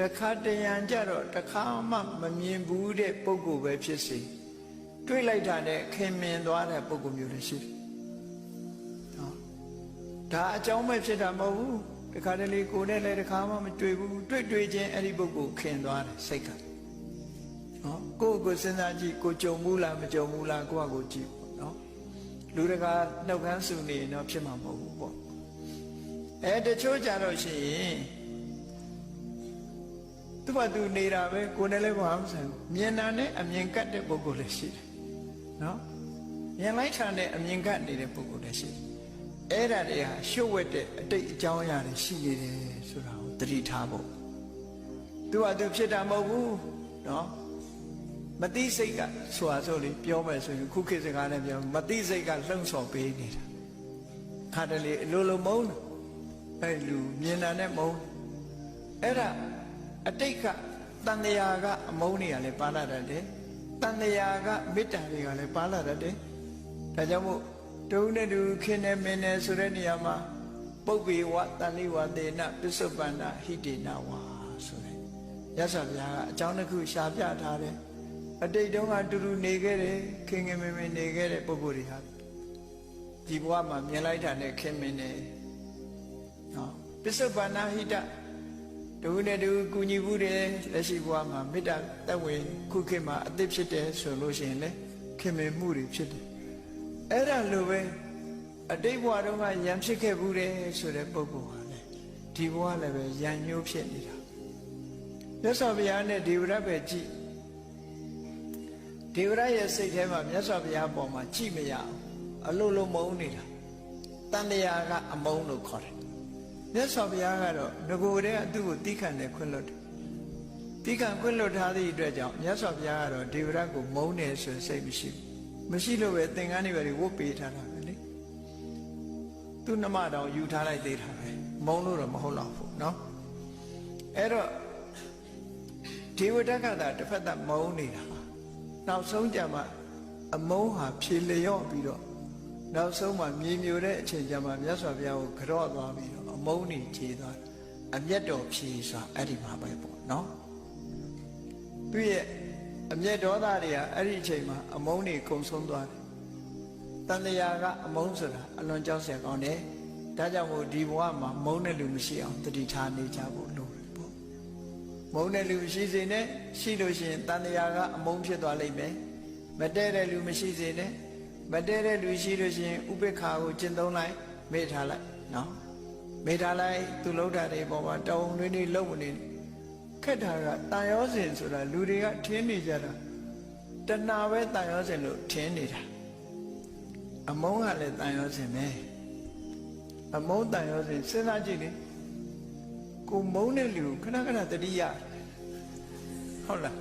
တခါတရံကြတော့တခါမှမမြင်ဘူးတဲ့ပုံကိုပဲဖြစ်စေတွေ့လိုက်တာနဲ့ခင်မင်သွားတဲ့ပုံကိုမျိုးလည်းရှိတယ်နော်ဒါအကြောင်းပဲဖြစ်တာမဟုတ်ဘူးတခါတလေကိုယ်နဲ့လည်းတခါမှမတွေ့ဘူးတွေ့တွေ့ချင်းအဲ့ဒီပုံကိုခင်သွားတယ်စိတ်ကနော်ကိုယ့်ကိုယ်စဉ်းစားကြည့်ကိုကြုံဘူးလားမကြုံဘူးလားကိုယ့်ဟာကိုယ်ကြည့်ပေါ့နော်လူတကာနှုတ်ခမ်းစုနေရင်တော့ဖြစ်မှာမဟုတ်ဘူးပေါ့အဲတချို့ကြတော့ရှိရင် သူ့ဘာသူနေတာပဲကိုယ်နဲ့လည်းဘာမှမဆိုင်ဘူးမြင်တာနဲ့အမြင်ကတ်တဲ့ပုဂ္ဂိုလ်လည်းရှိတယ်နော်မြင်လိုက်တာနဲ့အမြင်ကတ်နေတဲ့ပုဂ္ဂိုလ်လည်းရှိတယ်အဲ့ဒါတွေဟာရှုပ်ဝက်တဲ့အတိတ်အကြောင်းအရာတွေရှိနေတယ်ဆိုတာကိုသတိထားဖို့သူကသူဖြစ်တာမဟုတ်ဘူးနော်မတိစိတ်ကဆိုတာဆိုလေပြောမယ်ဆိုရင်ခုခေတ်စကားနဲ့ပြောမတိစိတ်ကလှုံ့ဆော်ပေးနေတာခါတလေအလိုလိုမုန်းတယ်အဲ့လူမြင်တာနဲ့မုန်းအဲ့ဒါ အတိတ်ကတန်တရာကအမုန်းတွေကလည်းပါလာတတ်တယ်တန်တရာကမေတ္တာတွေကလည်းပါလာတတ်တယ်ဒါကြောင့်မို့တုံးနဲ့တူခင်းနေမင်းနဲ့ဆိုတဲ့နေရာမှာပုပ္ပေဝတန်လိဝသေနပစ္စုပန္နဟိတေနဝါဆိုတဲ့ရသော်ဘုရားကအကြောင်းတစ်ခုရှာပြထားတယ်အတိတ်တုန်းကတူတူနေခဲ့တယ်ခင်ခင်မင်မင်နေခဲ့တဲ့ပုဂ္ဂိုလ်တွေဟာဒီဘဝမှာမြင်လိုက်တာနဲ့ခင်မင်နေနော်ပစ္စုပန္နဟိတ တူနဲ့တူကုညီဘူးတယ်လက်ရှိဘဝမှာမေတ္တာတက်ဝင်ခုခေတ်မှာအသစ်ဖြစ်တယ်ဆိုလို့ရှိရင်လေခင်မင်မှုတွေဖြစ်တယ်အဲ့ဒါလိုပဲအတိတ်ဘဝတုန်းကယံဖြစ်ခဲ့ဘူးတယ်ဆိုတဲ့ပုဂ္ဂိုလ်ဟာလေဒီဘဝလည်းပဲယံညှိုးဖြစ်နေတာမြတ်စွာဘုရားနဲ့ဒေဝရပဲကြည့်ဒေဝရရဲ့စိတ်ထဲမှာမြတ်စွာဘုရားပေါ်မှာကြည့်မရအောင်အလိုလိုမုန်းနေတာတန်တရာကအမုန်းလို့ခေါ်တယ် မြတ်စွာဘုရားကတော့ငကိုယ်တည်းကသူ့ကိုတီးခံတယ်ခွင့်လွတ်တယ်တီးခံခွင့်လွတ်ထားသည့်အတွက်ကြောင့်မြတ်စွာဘုရားကတော့ဒေဝရကိုမုန်းတယ်ဆိုစိတ်မရှိဘူးမရှိလို့ပဲသင်္ကန်းတွေပဲဝတ်ပေးထားတာပဲလေသူ့နှမတောင်ယူထားလိုက်သေးတာပဲမုန်းလို့တော့မဟုတ်တော့ဘူးเนาะအဲ့တော့ဒေဝတကသာတစ်ဖက်သက်မုန်းနေတာပါနောက်ဆုံးကြမှာအမုန်းဟာဖြေလျော့ပြီးတော့နောက်ဆုံးမှာမြေမြူတဲ့အချိန်ကျမှမြတ်စွာဘုရားကိုကြော့သွားပြီးတော့အ ့ မုန်းနေခြေသွားတယ်အမျက်တော်ဖြေဆိုတာအဲ့ဒီမှာပဲပေါ့နော်သူရဲ့အမျက်ဒေါသတွေကအဲ့ဒီအချိန်မှာအမုန်းတွေကုံဆုံးသွားတယ်တန်လျာကအမုန်းဆိုတာအလွန်ကြောက်စရာကောင်းတယ်ဒါကြောင့်မို့ဒီဘဝမှာမုန်းတဲ့လူမရှိအောင်တတိထားနေကြဖို့လိုတယ်ပေါ့မုန်းတဲ့လူရှိစေနဲ့ရှိလို့ရှိရင်တန်လျာကအမုန်းဖြစ်သွားလိမ့်မယ်မတည့်တဲ့လူမရှိစေနဲ့မတည့်တဲ့လူရှိလို့ရှိရင်ဥပေက္ခာကိုကျင့်သုံးလိုက်မေ့ထားလိုက်နော် မေ့ထားလိုက်သူလှုပ်တာတွေပေါ်မှာတောင်းတွင်းတွေလှုပ်မနေခက်တာကတန်ရောစင်ဆိုတာလူတွေကထင်းနေကြတာတဏှာပဲတန်ရောစင်လို့ထင်းနေတာအမုန်းကလည်းတန်ရောစင်ပဲအမုန်းတန်ရောစင်စဉ်းစားကြည့်လေကိုမုန်းတဲ့လူခဏခဏတတိယဟုတ်လား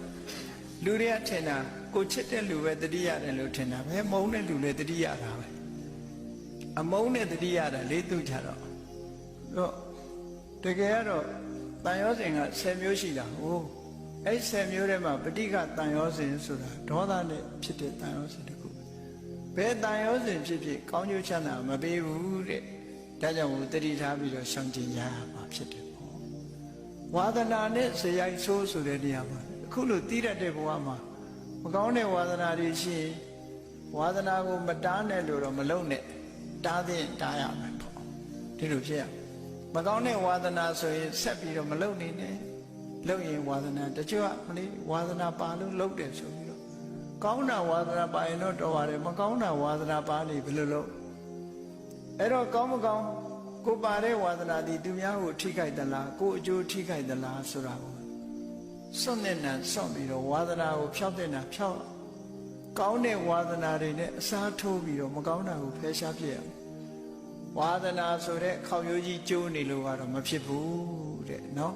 လူတွေကထင်တာကိုချစ်တဲ့လူပဲတတိရတယ်လို့ထင်တာပဲမုန်းတဲ့လူလည်းတတိရတာပဲအမုန်းနဲ့တတိရတာလေးသူကြတော့ တော့တကယ်ကတော့တန်ရောစင်က10မျိုးရှိတာဟိုအဲ့10မျိုးထဲမှာပဋိကတန်ရောစင်ဆိုတာဒေါသနဲ့ဖြစ်တဲ့တန်ရောစင်တခုဘယ်တန်ရောစင်ဖြစ်ဖြစ်ကောင်းကျိုးချမ်းသာမပေးဘူးတဲ့ဒါကြောင့်မို့တတိထားပြီးတော့ရှောင်ကျင်ရမှာဖြစ်တယ်ပေါ့ဝါဒနာနဲ့ဇယိုက်ဆိုးဆိုတဲ့နေရာမှာအခုလိုတည်ရတဲ့ဘဝမှာမကောင်းတဲ့ဝါဒနာတွေရှိရင်ဝါဒနာကိုမတားနဲ့လို့တော့မလုပ်နဲ့တားတဲ့တားရမယ်ပေါ့ဒီလိုဖြစ်ရမ ကောင်းတဲ့ဝါဒနာဆိုရင်ဆက်ပြီးတော့မလုပ်နေနဲ့လုပ်ရင်ဝါဒနာတချို့ကမလေးဝါဒနာပါလို့လုပ်တယ်ဆိုပြီးတော့ကောင်းတာဝါဒနာပါရင်တော့တော်ပါတယ်မကောင်းတာဝါဒနာပါနေဘယ်လိုလုပ်အဲ့တော့ကောင်းမကောင်းကိုပါတဲ့ဝါဒနာဒီသူများကိုထိခိုက်သလားကိုအကျိုးထိခိုက်သလားဆိုတာကိုစွန့်တဲ့နံစွန့်ပြီးတော့ဝါသနာကိုဖျောက်တဲ့နံဖျောက်ကောင်းတဲ့ဝါသနာတွေနဲ့အစားထိုးပြီးတော့မကောင်းတာကိုဖယ်ရှားပြည့်အောင် ဝါသနာဆိုတဲ့ခေါက်ရိုးကြီးကျိုးနေလို့ကတော့မဖြစ်ဘူးတဲ့နော်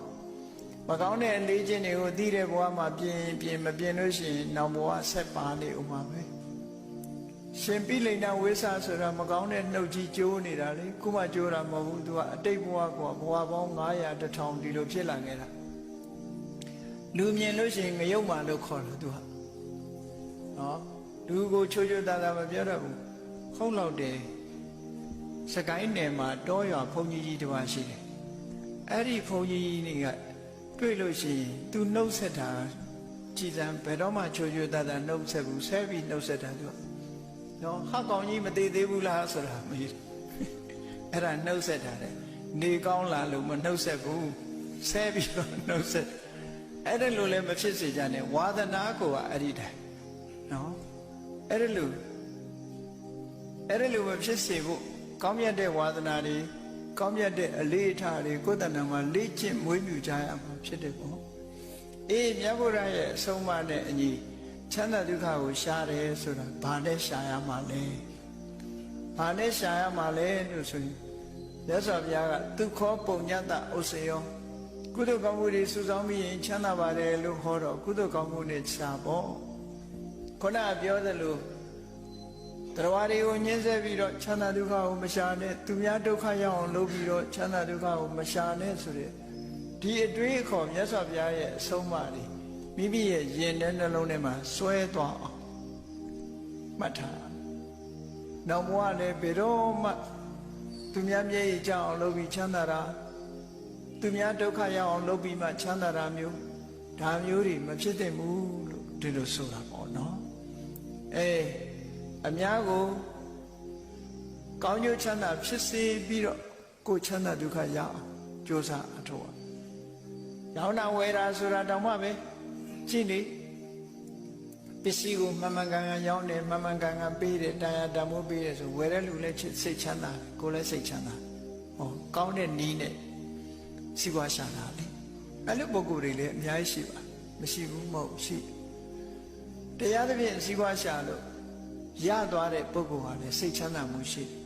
မကောင်းတဲ့အလေးချင်းတွေကိုသိတဲ့ဘဝမှာပြင်ပြင်မပြင်လို့ရှိရင်နောက်ဘဝဆက်ပါနေဦးမှာပဲရှင်ပိလိန်နာဝိစာဆိုတာမကောင်းတဲ့နှုတ်ကြီးကျိုးနေတာလေခုမှကျိုးတာမဟုတ်ဘူးသူကအတိတ်ဘဝကဘဝပေါင်း900 1000ဒီလိုဖြစ်လာခဲ့တာလူမြင်လို့ရှိရင်ငရုတ်မှလို့ခေါ်တယ်သူဟာနော်လူကိုချိုးချိုးသားသားမပြောတော့ဘူးဟုတ်တော့တယ် စကိုင်းနယ်မှာတောရွာဘုန်းကြီးကြီးတစ်ပါးရှိတယ်အဲ့ဒီဘုန်းကြီးကြီးကတွေ့လို့ရှိရင် तू နှုတ်ဆက်တာကြည်စံဘယ်တော့မှချိုချိုတတ်တာနှုတ်ဆက်ဘူးဆဲပြီးနှုတ်ဆက်တာ तू နော်ဟာကောင်ကြီးမသေးသေးဘူးလားဆိုတာမေးတယ်အဲ့ဒါနှုတ်ဆက်တာတဲ့နေကောင်းလာလို့မနှုတ်ဆက်ဘူးဆဲပြီးတော့နှုတ်ဆက်အဲ့ဒါလိုလည်းမဖြစ်စေကြနဲ့ဝါသနာကိုကအဲ့ဒီတိုင်းနော်အဲ့ဒါလိုအဲ့ဒါလိုမဖြစ်စေဖို့ ကောင်းမြတ်တဲ့ဝါသနာတွေကောင်းမြတ်တဲ့အလေးအထားတွေကိုယ်တဏ္ဍာမှာလေ့ကျင့်မွေးမြူကြရမှာဖြစ်တယ်ပေါ့အေးမြတ်ဗုဒ္ဓရဲ့အဆုံးအမနဲ့အညီချမ်းသာဒုက္ခကိုရှားတယ်ဆိုတာဘာနဲ့ရှားရမှာလဲဘာနဲ့ရှားရမှာလဲလို့ဆိုရင်မြတ်စွာဘုရားကဒုက္ခပုံညတဥစ္စယောကုသိုလ်ကောင်းမှုတွေစုဆောင်းပြီးရင်ချမ်းသာပါတယ်လို့ဟောတော့ကုသိုလ်ကောင်းမှုနဲ့ရှားပေါ့ခုနကပြောသလို တရားတွေကိုညှင်းဆဲပြီးတော့ချမ်းသာဒုက္ခကိုမရှာနဲ့သူများဒုက္ခရောက်အောင်လုပ်ပြီးတော့ချမ်းသာဒုက္ခကိုမရှာနဲ့ဆိုတဲ့ဒီအတွေးအခေါ်မြတ်စွာဘုရားရဲ့အဆုံးအမတွေမိမိရဲ့ယင်တဲ့နှလုံးထဲမှာစွဲသွားအောင်မှတ်ထားနောက်ဘဝလည်းဘယ်တော့မှသူများမျက်ရည်ကျအောင်လုပ်ပြီးချမ်းသာတာသူများဒုက္ခရောက်အောင်လုပ်ပြီးမှချမ်းသာတာမျိုးဒါမျိုးတွေမဖြစ်သင့်ဘူးလို့ဒီလိုဆိုတာပေါ့နော်အေး အများကိုကောင်းကျိုးချမ်းသာဖြစ်စေပြီးတော့ကိုယ်ချမ်းသာဒုက္ခရအောင်ကြိုးစားအထောက်ရောင်းတာဝယ်တာဆိုတာတောင်မှပဲကြည့်လေပစ္စည်းကိုမမှန်ကန်ကန်ရောင်းတယ်မမှန်ကန်ကန်ပေးတယ်တရားတမိုးပေးတယ်ဆိုဝယ်တဲ့လူလည်းစိတ်ချမ်းသာကိုယ်လည်းစိတ်ချမ်းသာဟောကောင်းတဲ့နီးနဲ့စီးပွားရှာတာလေအဲ့လိုပုံကိုယ်တွေလည်းအများကြီးရှိပါမရှိဘူးမဟုတ်ရှိတရားသဖြင့်စီးပွားရှာလို့ ရသွားတဲ့ပုဂ္ဂိုလ်ဟာလည်းစိတ်ချမ်းသာမှုရှိတယ်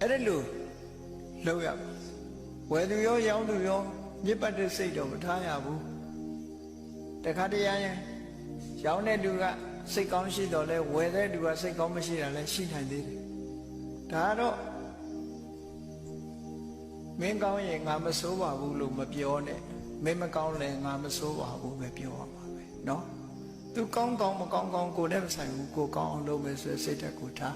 အဲ့ဒါလို့လောက်ရပါဝယ်သူရောရောင်းသူရောမြစ်ပတ်တဲ့စိတ်တော့မထားရဘူးတခါတည်းရရင်ရောင်းတဲ့လူကစိတ်ကောင်းရှိတော့လဲဝယ်တဲ့လူကစိတ်ကောင်းမရှိတာလဲရှိနိုင်သေးတယ်ဒါကတော့မင်းကောင်းရင်ငါမစိုးပါဘူးလို့မပြောနဲ့မင်းမကောင်းလဲငါမစိုးပါဘူးပဲပြောရမှာပဲเนาะ သူကောင်းကောင်းမကောင်းကောင်းကိုလည်းမဆိုင်ဘူးကိုကောင်းအောင်လုပ်မယ်ဆိုစိတ်ဓာတ်ကိုထား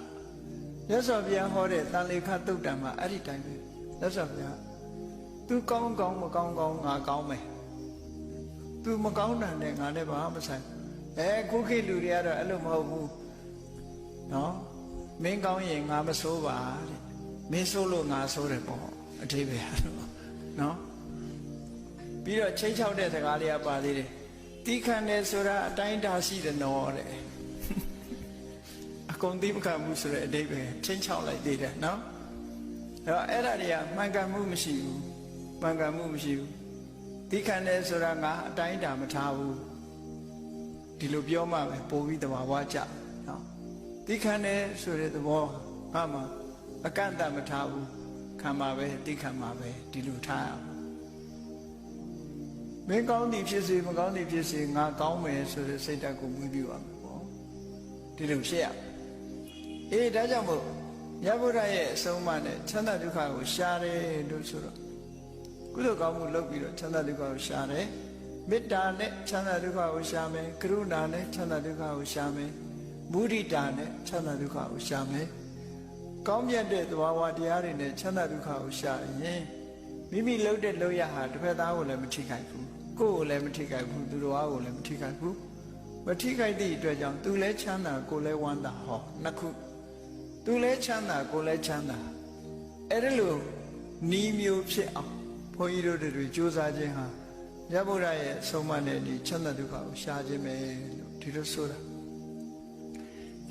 ရသော်ဘုရားဟောတဲ့တန်လေခတုတ်တံမှာအဲ့ဒီတိုင်းပဲရသော်ဘုရားသူကောင်းကောင်းမကောင်းကောင်းငါကောင်းမယ်သူမကောင်းတာနဲ့ငါလည်းဘာမှမဆိုင်အဲခုခေတ်လူတွေကတော့အဲ့လိုမဟုတ်ဘူးနော်မင်းကောင်းရင်ငါမဆိုးပါတဲ့မင်းဆိုးလို့ငါဆိုးတယ်ပေါ့အထိပ္ပယ်နော်ပြီးတော့ချိန်ချောက်တဲ့စကားလေးကပါသေးတယ် တီးခံတယ်ဆိုတာအတိုင်းတာရှိတယ်နော်တဲ့အကုန်သိမခံမှုဆိုတဲ့အဓိပ္ပာယ်ချိန်ချောက်လိုက်သေးတယ်နော်အဲ့တော့အဲ့ဒါတွေကမှန်ကန်မှုမရှိဘူးမှန်ကန်မှုမရှိဘူးဒီခံတယ်ဆိုတာငါအတိုင်းတာမထားဘူးဒီလိုပြောမှပဲပို့ပြီးတဘာဝကြနော်ဒီခံတယ်ဆိုတဲ့သဘောငါမှအကန့်အသတ်မထားဘူးခံပါပဲတိခံပါပဲဒီလိုထားရအောင် မင်းကောင်းသည်ဖြစ်စေမကောင်းသည်ဖြစ်စေငါကောင်းမယ်ဆိုတဲ့စိတ်ဓာတ်ကိုမွေးပြရမယ်ပေါ့ဒီလိုဖြစ်ရအေးဒါကြောင့်မို့မြတ်ဗုဒ္ဓရဲ့အဆုံးအမနဲ့ချမ်းသာဒုက္ခကိုရှားတယ်လို့ဆိုတော့ကုသိုလ်ကောင်းမှုလုပ်ပြီးတော့ချမ်းသာဒုက္ခကိုရှားတယ်မေတ္တာနဲ့ချမ်းသာဒုက္ခကိုရှားမယ်ကရုဏာနဲ့ချမ်းသာဒုက္ခကိုရှားမယ်မုဒိတာနဲ့ချမ်းသာဒုက္ခကိုရှားမယ်ကောင်းမြတ်တဲ့သဘာဝတရားတွေနဲ့ချမ်းသာဒုက္ခကိုရှားရင်မိမိလှုပ်တဲ့လှုပ်ရဟာတစ်ဖက်သားကိုလည်းမထိခိုက်ဘူး ကိုယ်ကိုလည်းမထိခိုက်ဘူးသူတော်ကိုလည်းမထိခိုက်ဘူးမထိခိုက်သည့်အတွက်ကြောင့်သူလည်းချမ်းသာကိုယ်လည်းဝမ်းသာဟောနှစ်ခုသူလည်းချမ်းသာကိုယ်လည်းချမ်းသာအဲ့ဒါလို့နီးမျိုးဖြစ်အောင်ဘုန်းကြီးတို့တွေကြိုးစားခြင်းဟာမြတ်ဗုဒ္ဓရဲ့ဆုံးမနဲ့ဒီချမ်းသာဒုက္ခကိုရှားခြင်းပဲလို့ဒီလိုဆိုတာ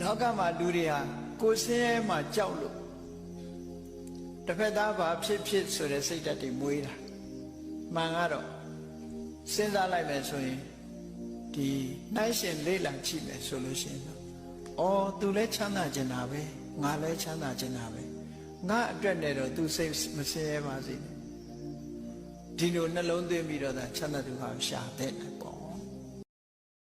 လောကမှာလူတွေဟာကိုယ်ဆင်းရဲမှကြောက်လို့တစ်ဖက်သားဘာဖြစ်ဖြစ်ဆိုတဲ့စိတ်ဓာတ်တွေမွေးတာမှန်ကတော့ စဉ်းစားလိုက်မယ်ဆိုရင်ဒီနိုင်ရှင်လေးလံချိမယ်ဆိုလို့ရှိရင်တော့အော်သူလည်းချမ်းသာကျင်တာပဲငါလည်းချမ်းသာကျင်တာပဲငါအတွက်နဲ့တော့သူစိတ်မဆင်းရဲပါစေနဲ့ဒီလိုနှလုံးသွင်းပြီးတော့သာချမ်းသာဒုက္ခကိုရှာတဲ့